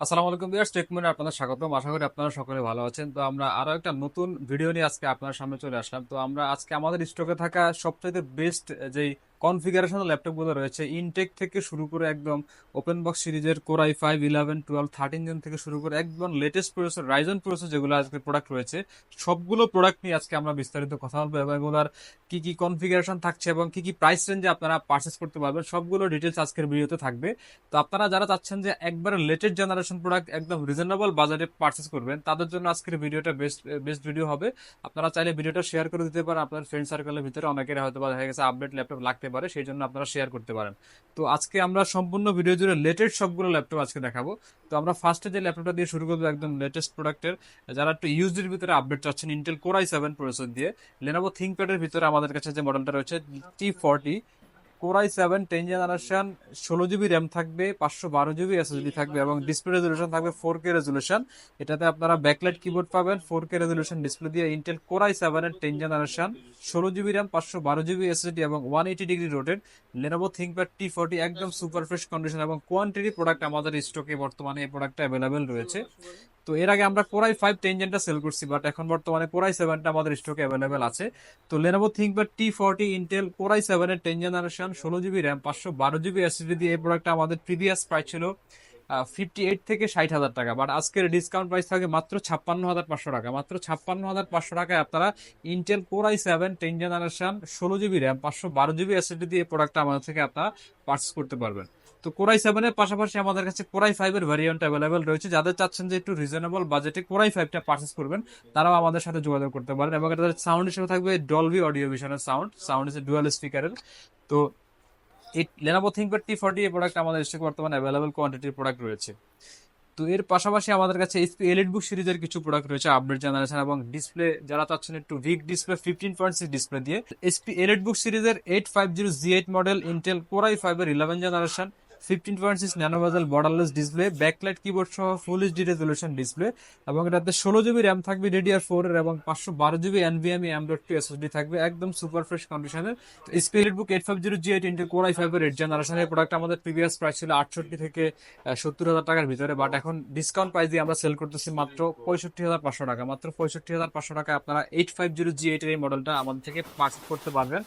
আসসালামু আলাইকুম ভিউয়ার্স টেকমেন্ট আপনাদের স্বাগতম। আশা করি আপনারা সকলে ভালো আছেন। তো আমরা আরও একটা নতুন ভিডিও নিয়ে আজকে আপনার সামনে চলে আসলাম। তো আমরা আজকে আমাদের স্টকে থাকা সবচেয়ে বেস্ট যেই কনফিগারেশন ল্যাপটপগুলো রয়েছে। ইনটেক থেকে শুরু করে একদম ওপেন বক্স সিরিজের core i five eleven twelve thirteen জন থেকে শুরু করে একদম লেটেস্ট প্রসেসর রাইজন প্রসেসর যেগুলো আজকে প্রোডাক্ট রয়েছে, সবগুলো প্রোডাক্ট নিয়ে আজকে আমরা বিস্তারিত কথা বলব এবং এগুলোর কি কি কনফিগারেশন থাকছে এবং কি কি প্রাইস রেঞ্জে আপনারা পারচেস করতে পারবেন, সবগুলো ডিটেলস আজকের ভিডিওতে থাকবে। তো আপনারা যারা চাচ্ছেন যে একবারে লেটেস্ট জেনারেশন প্রোডাক্ট একদম রিজনেবল বাজারে পারচেস করবেন, তাদের জন্য আজকের ভিডিওটা বেস্ট বেস্ট ভিডিও হবে। আপনারা চাইলে ভিডিওটা শেয়ার করে দিতে পারেন, আপনার ফ্রেন্ড সার্কেলের ভিতরে অনেকের হয়তো বা দেখা গেছে আপডেট ল্যাপটপ লাগতে পারে, সেই জন্য আপনারা শেয়ার করতে পারেন। তো আজকে আমরা সম্পূর্ণ ভিডিও জুড়ে লেটেস্ট সবগুলো ল্যাপটপ আজকে দেখাবো। তো আমরা ফার্স্টে যে ল্যাপটপটা দিয়ে শুরু করব একদম লেটেস্ট প্রোডাক্টের যারা একটু ইউজের ভিতরে আপডেট চাচ্ছেন Intel core i seven process দিয়ে লেনোভো থিঙ্কপ্যাডের ভিতরে আমাদের কাছে যে মডেলটা রয়েছে T forty core i seven ten generation ষোলো জিবি র্যাম থাকবে, পাঁচশো বারো জিবি এসএসডি থাকবে এবং ডিসপ্লে রেজলিউশন থাকবে ফোর কে রেজলিউশন এটাতে আপনারা ব্যাকলাইট কিবোর্ড পাবেন ফোর কে রেজলিউশন ডিসপ্লে দিয়ে ইন্টেল কোরাই সেভেনের টেন জেনারেশন, ষোলো জিবি র্যাম, পাঁচশো বারো জিবি এসএসডি এবং one eighty degree rotate Lenovo ThinkPad T forty একদম সুপার ফ্রেশ কন্ডিশন এবং কোয়ান্টিটি প্রোডাক্ট আমাদের স্টকে বর্তমানে এই প্রোডাক্টটা অ্যাভেলেবেল রয়েছে। তো এর আগে আমরা কোরাই ফাইভ টেন জেনটা সেল করছি বাট এখন বর্তমানে কোরাই সেভেনটা আমাদের স্টকে অ্যাভেলেবেল আছে। তো Lenovo ThinkPad T forty Intel core i সেভেনের টেন জেনারেশন ষোলো জিবি র্যাম পাঁচশো বারো জিবি এসএসডি দিয়ে এই প্রোডাক্টটা আমাদের প্রিভিয়াস প্রাইস ছিল ফিফটি এইট থেকে ষাট হাজার টাকা। বাট আজকের ডিসকাউন্ট প্রাইস থাকে মাত্র ছাপ্পান্ন হাজার পাঁচশো টাকা। মাত্র ছাপ্পান্ন হাজার পাঁচশো টাকায় আপনারা Intel core i seven ten generation ষোলো জিবি র্যাম পাঁচশো বারো জিবি এসএসডি দিয়ে এই প্রোডাক্টটা আমাদের থেকে আপনারা পার্চেস করতে পারবেন। তো কোরাই সেভেনের পাশাপাশি আমাদের কাছে কোরাই ফাইভের ভ্যারিয়েন্ট অ্যাভেলেবেল রয়েছে। যাদের চাচ্ছেন যে একটু রিজনেবল বাজেটে কোরাই ফাইভটা পার্চেস করবেন, তারাও আমাদের সাথে যোগাযোগ করতে পারেন এবং এটার সাউন্ড হিসেবে থাকবে ডলবি অডিও ভিশনের সাউন্ড সাউন্ড হিসেবে ডুয়াল স্পিকারের তো এই লেনোভো থিঙ্কপ্যাড টি ফর্টি এই প্রোডাক্ট আমাদের স্টকে বর্তমানে অ্যাভেলেবল কোয়ান্টিটির প্রোডাক্ট রয়েছে। তো এর পাশাপাশি আমাদের কাছে এসপি এলিট বুক সিরিজের কিছু প্রোডাক্ট রয়েছে আপডেট জেনারেশন এবং ডিসপ্লে যারা চাচ্ছেন একটু big display fifteen point six display দিয়ে। এসপি এলিট বুক সিরিজের eight five zero G eight model Intel core i ফাইভের ইলেভেন জেনারেশন আমাদের সত্তর হাজার টাকার ভিতরে বাট এখন ডিসকাউন্ট প্রাইস দিয়ে আমরা সেল করতেছি মাত্র পঁয়ষট্টি হাজার পাঁচশো টাকা। মাত্র পঁয়ষট্টি হাজার পাঁচশো আপনারা এইট ফাইভ জিরো জি এই আমাদের থেকে করতে পারবেন।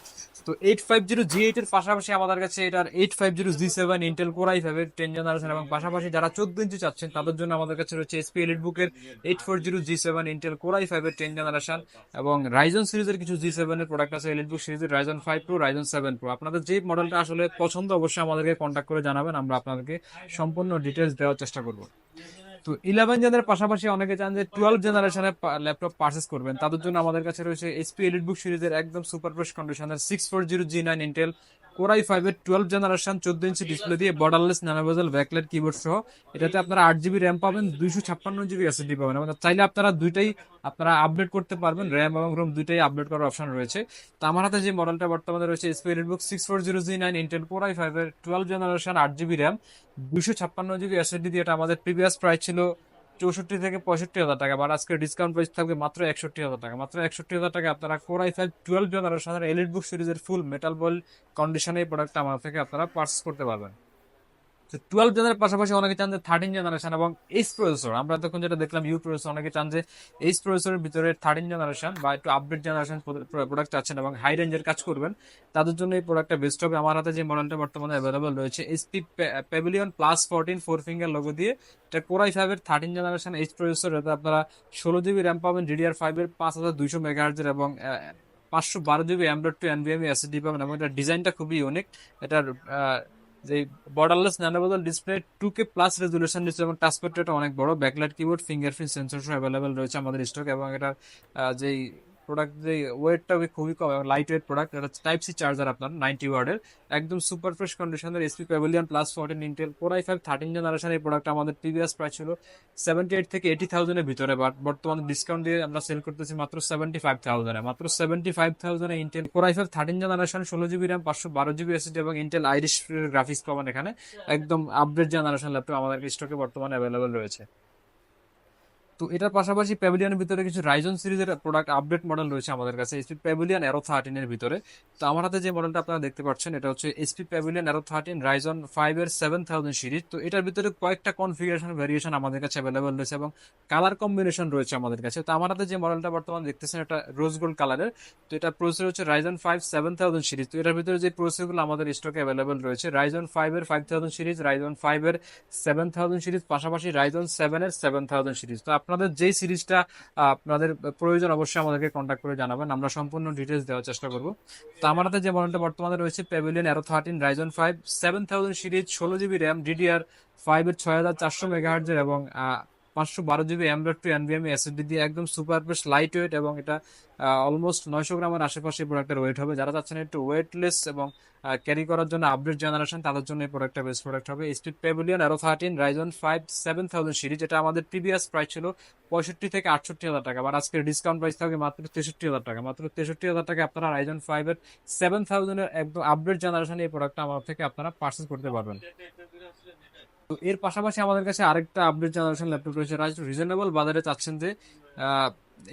তো এইট ফাইভ জিরো জি পাশাপাশি আমাদের কাছে এটার eight five zero G seven Intel core i ফাইভের টেন জেনারেশন এবং পাশাপাশি যারা চোদ্দ ইঞ্চি চাচ্ছেন, তাদের জন্য আমাদের কাছে রয়েছে এসপি এলিট বুকের eight four zero G seven Intel core i ফাইভের টেন জেনারেশন এবং রাইজন সিরিজের কিছু জি সেভেনের প্রোডাক্ট আছে এলিট বুক সিরিজের Ryzen five pro Ryzen seven pro আপনাদের যে মডেলটা আসলে পছন্দ, অবশ্যই আমাদেরকে কন্ট্যাক্ট করে জানাবেন, আমরা আপনাদেরকে সম্পূর্ণ ডিটেলস দেওয়ার চেষ্টা করব। তো ইলেভেন জেনের পাশাপাশি অনেকে চান যে টুয়েলভ জেনারেশনের ল্যাপটপ পারচেস করবেন, তাদের জন্য আমাদের কাছে রয়েছে এসপি এলিট বুক সিরিজের একদম সুপার ফ্রেশ কন্ডিশনের six four zero G nine Intel core i ফাইভের টুয়েলভ জেনারেশন চোদ্দ ইঞ্চি ডিসপ্লে দিয়ে বর্ডারলেস ন্যানোভেজাল ব্যাকলাইট কিবোর্ড সহ, এটাতে আপনারা আট জিবি র্যাম পাবেন, দুইশো ছাপ্পান্ন জিবি এসএসডি পাবেন। এবং চাইলে আপনারা দুইটাই, আপনারা আপডেট করতে পারবেন র্যাম এবং রোম দুইটাই আপডেট করার অপশন রয়েছে। তো আমার হাতে যে মডেলটা বর্তমানে রয়েছে spirit book six four zero G nine Intel core i ফাইভের টুয়েলভ জেনারেশন আট জিবি র্যাম দুইশো ছাপ্পান্ন জিবি এসএসডি দিয়ে এটা আমাদের প্রিভিয়াস প্রাইস ছিল চৌষট্টি থেকে পঁয়ষট্টি হাজার টাকা বাট আজকে ডিসকাউন্ট প্রাইস থাকবে মাত্র একষট্টি হাজার টাকা। মাত্র একষট্টি হাজার টাকা আপনারা কোরাই ফাইভ টুয়েলভ জেনারেশনের এলিট বুক সিরিজের ফুল মেটাল বল কন্ডিশনে এই প্রোডাক্টটা আমার থেকে আপনারা পার্চেস করতে পারবেন। টুয়েলভ জেনারের পাশাপাশি অনেকে চান যে থার্টিন জেনারেশন এবং এইচ প্রসেসর আমরা তখন যেটা দেখলাম ইউ প্রসেসর অনেকে চান যে এইচ প্রসেসরের ভিতরে থার্টিন জেনারেশন বা একটু আপডেট জেনারেশন প্রোডাক্ট আছেন এবং হাই রেঞ্জের কাজ করবেন, তাদের জন্য এই প্রোডাক্টটা বেস্ট হবে। আমার হাতে যে মডেলটা বর্তমানে অ্যাভেলেবল রয়েছে HP Pavilion plus fourteen four finger logo দিয়ে, এটা কোরাই ফাইভের থার্টিন জেনারেশন এইচ প্রসেসর এতে আপনারা ষোলো জিবি র্যাম পাবেন ডিডিআর ফাইভের পাঁচ হাজার দুইশো মেগাহার্জের এবং পাঁচশো বারো GB android two NVMe SSD পাবেন এবং এটার ডিজাইনটা খুবই ইউনিক এটার যে borderless ন্যানোবদল display two K plus resolution display এবং টাচপ্যাডটা অনেক বড়। ব্যাকলাইট কিবোর্ড ফিঙ্গারপ্রিন্ট সেন্সর সহ অ্যাভেলেবেল রয়েছে আমাদের স্টক এবং এটা যেই প্রোডাক্ট যে ওয়েটটা খুবই কম এবং লাইট ওয়েট প্রোডাক্ট এটা টাইপ সি চার্জার আপনার নাইনটি ওয়ার্ডের। একদম সুপার ফ্রেশ কন্ডিশনের HP Pavilion plus fourteen Intel core i five thirteen generation এই প্রোডাক্ট আমাদের প্রিভিয়াস প্রাইস ছিল সেভেন্টি এইট থেকে এইটি থাউজেন্ডের ভিতরে বাট বর্তমানে ডিসকাউন্ট দিয়ে আমরা সেল করতেছি মাত্র সেভেন্টি ফাইভ থাউজেন্ডে মাত্র seventy five থাউজেন্ডে Intel core i five thirteen generation ষোলো জিবি র্যাম পাঁচশো বারো জিবি এসএসডি এবং ইন্টেল আইরিশ গ্রাফিক্স পাবেন এখানে। একদম আপডেট জেনারেশন ল্যাপটপ আমাদের স্টকে বর্তমানে অ্যাভেলেবেল রয়েছে। তো এটার পাশাপাশি প্যাভিলিয়নের ভিতরে কিছু রাইজন সিরিজের প্রোডাক্ট আপডেট মডেল রয়েছে আমাদের কাছে এসপি প্যাভিলিয়ন এরো থার্টিনের ভিতরে। তো আমার হাতে যে মডেলটা আপনারা দেখতে পাচ্ছেন, এটা হচ্ছে HP Pavilion Aero thirteen Ryzen five এর সেভেন থাউজেন্ড সিরিজ তো এটার ভিতরে কয়েকটা কনফিগারেশন ভেরিয়েশন আমাদের কাছে অ্যাভেলেবল রয়েছে এবং কালার কম্বিনেশন রয়েছে আমাদের কাছে। তো আমার হাতে যে মডেলটা বর্তমানে দেখতেছেন, এটা রোজ গোল্ড কালারের তো এটা প্রসেসর হচ্ছে Ryzen five seven thousand series তো এটার ভিতরে যে প্রসেসরগুলো আমাদের স্টকে অ্যাভেলেবল রয়েছে রাইজন ফাইভ এর five thousand series Ryzen five এর সেভেন থাউজেন্ড সিরিজ পাশাপাশি রাইজন সেভেন এর সেভেন থাউজেন্ড সিরিজ তো আপনাদের যেই সিরিজটা আপনাদের প্রয়োজন অবশ্যই আমাদেরকে কন্ট্যাক্ট করে জানাবেন। আমরা সম্পূর্ণ ডিটেলস দেওয়ার চেষ্টা করব। তো আমার হাতে যে মডেলটা বর্তমানে রয়েছে Pavilion Aero thirteen Ryzen five seven thousand series, ষোলো জিবি র্যাম ডিডিআর ফাইভের ছয় হাজার চারশো মেগাহার্জের এবং পাঁচশো বারো GB M dot two NVMe SSD দিয়ে একদম সুপার বেশ লাইট ওয়েট এবং এটা অলমোস্ট নয়শো গ্রামের আশেপাশে প্রোডাক্টের ওয়েট হবে। যারা চাচ্ছেন একটু ওয়েটলেস এবং ক্যারি করার জন্য আপডেট জেনারেশন তাদের জন্য এই প্রোডাক্টটা বেস্ট প্রোডাক্ট হবে। Speed Pavilion Aero thirteen Ryzen five seven thousand series এটা আমাদের প্রিভিয়াস প্রাইস ছিল পঁয়ষট্টি থেকে আটষট্টি হাজার টাকা আর আজকের ডিসকাউন্ট প্রাইস থাকবে মাত্র তেষট্টি হাজার টাকা। মাত্র তেষট্টি হাজার টাকা আপনারা রাইজন ফাইভের সেভেন থাউজেন্ডের একদম আপডেট জেনারেশন এই প্রোডাক্টটা আমার থেকে আপনারা পার্চেস করতে পারবেন। তো এর পাশাপাশি আমাদের কাছে আরেকটা আপডেট জেনারেশন ল্যাপটপ রয়েছে রিজনেবল বাজারে চাচ্ছেন যে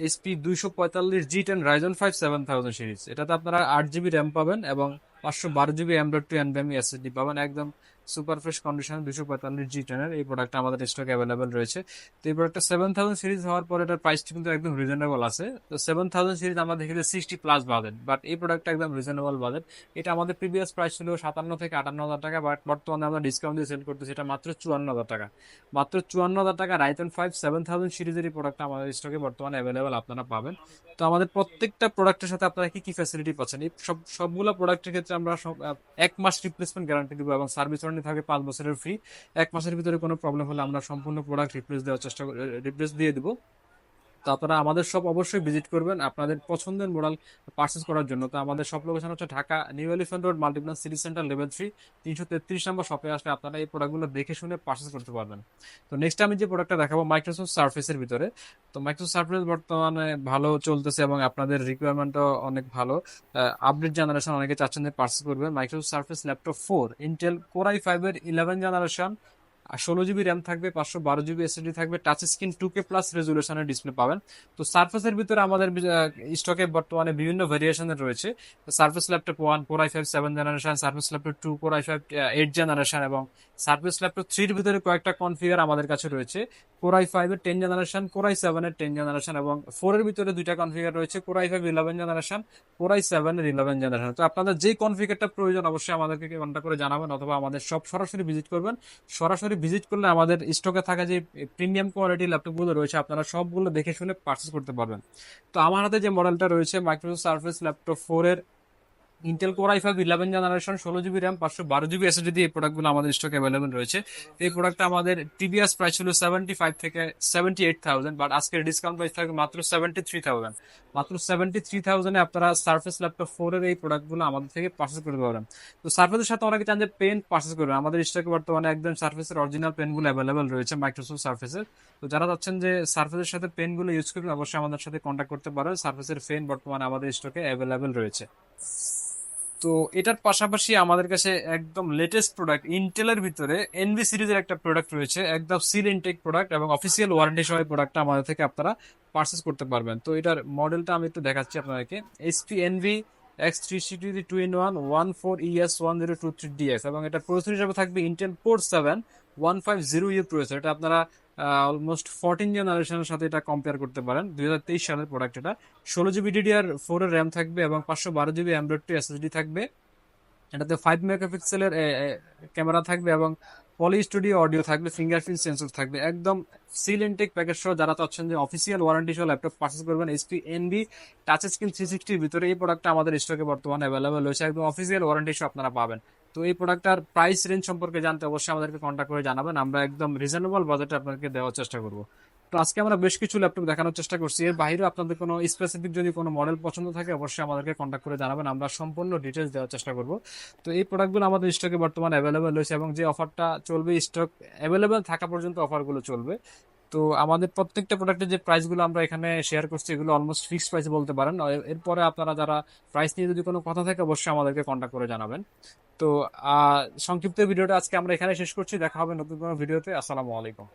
এসপি দুইশো পঁয়তাল্লিশ G ten Ryzen five seven thousand series এটাতে আপনারা আট জিবি র্যাম পাবেন এবং পাঁচশো বারো জিবি এম ডট টু এনবিএমি এসএসডি পাবেন। একদম সুপার ফ্রেশ কন্ডিশন দুশো পঁয়তাল্লিশ জি টেনের এই প্রোডাক্টটা আমাদের স্টক অ্যাভেলেবেল রয়েছে। তো এই প্রোডাক্টটা সেভেন থাউজেন্ড সিরিজ হওয়ার পর এটার প্রাইসটা কিন্তু একদম রিজনেবল আছে। তো সেভেন থাউজেন্ড সিরিজ আমরা দেখেছি সিক্সটি প্লাস বাজেট বাট এই প্রোডাক্টটা একদম রিজনেবল বাজেট। এটা আমাদের প্রিভিয়াস প্রাইস ছিল সাতান্ন থেকে আটান্ন হাজার টাকা বাট বর্তমানে আমরা ডিসকাউন্ট দিয়ে সেল করতেছি এটা মাত্র চুয়ান্ন হাজার টাকা। মাত্র চুয়ান্ন হাজার টাকা রাইতন ফাইভ সেভেন থাউজেন্ড সিরিজের এই প্রোডাক্টটা আমাদের স্টকে বর্তমানে অ্যাভেলেবল আপনারা পাবেন। তো আমাদের প্রত্যেকটা প্রোডাক্টের সাথে আপনারা কি কি ফ্যাসিলিটি পাচ্ছেন? এই সব সবগুলো প্রোডাক্টের ক্ষেত্রে আমরা এক মাস রিপ্লেসমেন্ট গ্যারান্টি দিব এবং সার্ভিস ওয়ারেন্টি থাকে পাঁচ বছরের ফ্রি এক মাসের ভিতরে কোনো প্রবলেম হলে আমরা সম্পূর্ণ প্রোডাক্ট রিপ্লেস দেওয়ার চেষ্টা রিপ্লেস দিয়ে দিব। তো আপনারা আমাদের সব অবশ্যই ভিজিট করবেন। আপনাদের পছন্দের মডেল পার্চেস করার জন্য। তো আমাদের সব লোকেশন হচ্ছে Dhaka New Elephant Road Multiplan City Centre level three তিনশো তেত্রিশ নম্বর শপে আসলে আপনারা এই প্রোডাক্টগুলো দেখে শুনে পার্চেস করতে পারবেন। তো নেক্সট আমি যে প্রোডাক্টটা দেখাবো মাইক্রোসফট সার্ফেসের ভিতরে। তো মাইক্রোসফট সার্ফেস বর্তমানে ভালো চলতেছে এবং আপনাদের রিকোয়ারমেন্টও অনেক ভালো। আপডেট জেনারেশন অনেকে চাচ্ছেন যে পার্চেস করবেন। Microsoft Surface laptop four Intel core i ফাইভের ইলেভেন জেনারেশন আর ষোলো জিবি র্যাম থাকবে, পাঁচশো বারো জিবি এসএসডি থাকবে touch screen two K plus রেজুলেশনের display পাবেন। তো সার্ফেসের ভিতরে আমাদের স্টকে বর্তমানে বিভিন্ন ভেরিয়েশনের রয়েছে। Surface laptop one core i five seven generation Surface laptop two core i five eight generation এবং সার্ফেস ল্যাপটপ থ্রির ভিতরে কয়েকটা কনফিগার আমাদের কাছে রয়েছে। কোর আই ফাইভের টেন জেনারেশন কোর আই সেভেনের টেন জেনারেশন এবং ফোরের ভিতরে দুইটা কনফিগার রয়েছে core i five eleven generation core i সেভেনের ইলেভেন জেনারেশন তো আপনাদের যেই কনফিগারটা প্রয়োজন, অবশ্যই আমাদেরকে কন্ট্যাক্ট করে জানাবেন অথবা আমাদের সব সরাসরি ভিজিট করবেন। সরাসরি ভিজিট করলে আমাদের স্টকে থাকা যে প্রিমিয়াম কোয়ালিটি ল্যাপটপগুলো রয়েছে, আপনারা সবগুলো দেখে শুনে পারচেস করতে পারবেন। তো আমার হাতে যে মডেলটা রয়েছে মাইক্রোসফট সার্ফেস ল্যাপটপ ফোরের Intel core i five eleven generation ষোলো জিবি র্যাম পাঁচশো বারো জিবি এসে যদি এই প্রোডাক্টগুলো আমাদের স্টক অ্যাভেলেবেল রয়েছে। এই প্রোডাক্টটা আমাদের টিভিএস প্রাইস ছিল সেভেন্টি ফাইভ থেকে সেভেন্টি এইট থাউজেন্ড বাট আজকের ডিসকাউন্ট প্রাইস থাকবে মাত্র সেভেন্টি থ্রি থাউজেন্ড মাত্র সেভেন্টি থ্রি থাউজেন্ডে আপনারা সার্ফেস ল্যাপটপ ফোরের এই প্রোডাক্টগুলো আমাদের থেকে পার্চেস করতে পারবেন। তো সার্ফেসের সাথে অনেকে চান যে পেন পার্চেস করবেন। আমাদের স্টকে বর্তমানে একদম সার্ফেসের অরিজিনাল পেনগুলো অ্যাভেলেবেল রয়েছে মাইক্রোসফট সার্ফেসের তো যারা চাচ্ছেন যে সার্ফেসের সাথে পেনগুলো ইউজ করবেন, অবশ্যই আমাদের সাথে কন্ট্যাক্ট করতে পারেন। সার্ফেসের পেন বর্তমানে আমাদের স্টকে অ্যাভেলেবেল রয়েছে। তো এটার পাশাপাশি আমাদের কাছে একদম লেটেস্ট প্রোডাক্ট ইন্টেলের ভিতরে এনভি সিরিজের একটা প্রোডাক্ট রয়েছে, একদম সিল ইনটেক প্রোডাক্ট এবং অফিসিয়াল ওয়ারেন্টি সহ প্রোডাক্টটা আমাদের থেকে আপনারা পারচেস করতে পারবেন। তো এটার মডেলটা আমি একটু দেখাচ্ছি আপনাদেরকে। HP Envy X three sixty two in one one four E S one zero two three DX এবং এটা প্রসেসর হিসাবে থাকবে Intel core seven one five zero U processor এটা আপনারা অলমোস্ট ফোরটিন জেনারেশনের সাথে এটা কম্পেয়ার করতে পারেন। দুই হাজার তেইশ সালের প্রোডাক্ট এটা। ষোলো জিবি ডিডিআর ফোরের র্যাম থাকবে এবং পাঁচশো বারো জিবি অ্যান্ড্রয়েড টু এসএসডি থাকবে। এটাতে ফাইভ মেগাপিক্সেলের ক্যামেরা থাকবে এবং পলি স্টুডিও অডিও থাকবে ফিঙ্গারপ্রিন্ট সেন্সর থাকবে। একদম সিল ইনটেক প্যাকেজ সহ যারা চাচ্ছেন যে অফিসিয়াল ওয়ারেন্টি সহ ল্যাপটপ পার্চেস করবেন HP Envy touch screen three সিক্সটির ভিতরে এই প্রোডাক্টটা আমাদের স্টকে বর্তমানে অ্যাভেলেবেল রয়েছে। একদম অফিসিয়াল ওয়ারেন্টি সহ আপনারা পাবেন। তো এই প্রোডাক্টটার প্রাইস রেঞ্জ সম্পর্কে জানতে অবশ্যই আমাদেরকে কন্ট্যাক্ট করে জানাবেন। আমরা একদম রিজনেবল বাজেটে আপনাকে দেওয়ার চেষ্টা করব। তো আজকে আমরা বেশ কিছু ল্যাপটপ দেখানোর চেষ্টা করছি। এর বাইরেও আপনাদের কোনো স্পেসিফিক যদি কোনো মডেল পছন্দ থাকে, অবশ্যই আমাদেরকে কন্ট্যাক্ট করে জানাবেন। আমরা সম্পূর্ণ ডিটেলস দেওয়ার চেষ্টা করব। তো এই প্রোডাক্টগুলো আমাদের স্টকে বর্তমানে অ্যাভেলেবেল রয়েছে এবং যে অফারটা চলবে স্টক অ্যাভেলেবেল থাকা পর্যন্ত অফারগুলো চলবে। তো আমাদের প্রত্যেকটা প্রোডাক্টের যে প্রাইসগুলো আমরা এখানে শেয়ার করছি, এগুলো অলমোস্ট ফিক্সড প্রাইস বলতে পারেন। এরপরে আপনারা যারা প্রাইস নিয়ে যদি কোনো কথা থাকে, অবশ্যই আমাদেরকে কন্ট্যাক্ট করে জানাবেন। তো সংক্ষিপ্ত ভিডিওটা আজকে আমরা এখানে শেষ করছি। দেখা হবে নতুন কোনো ভিডিওতে। আসসালামু আলাইকুম।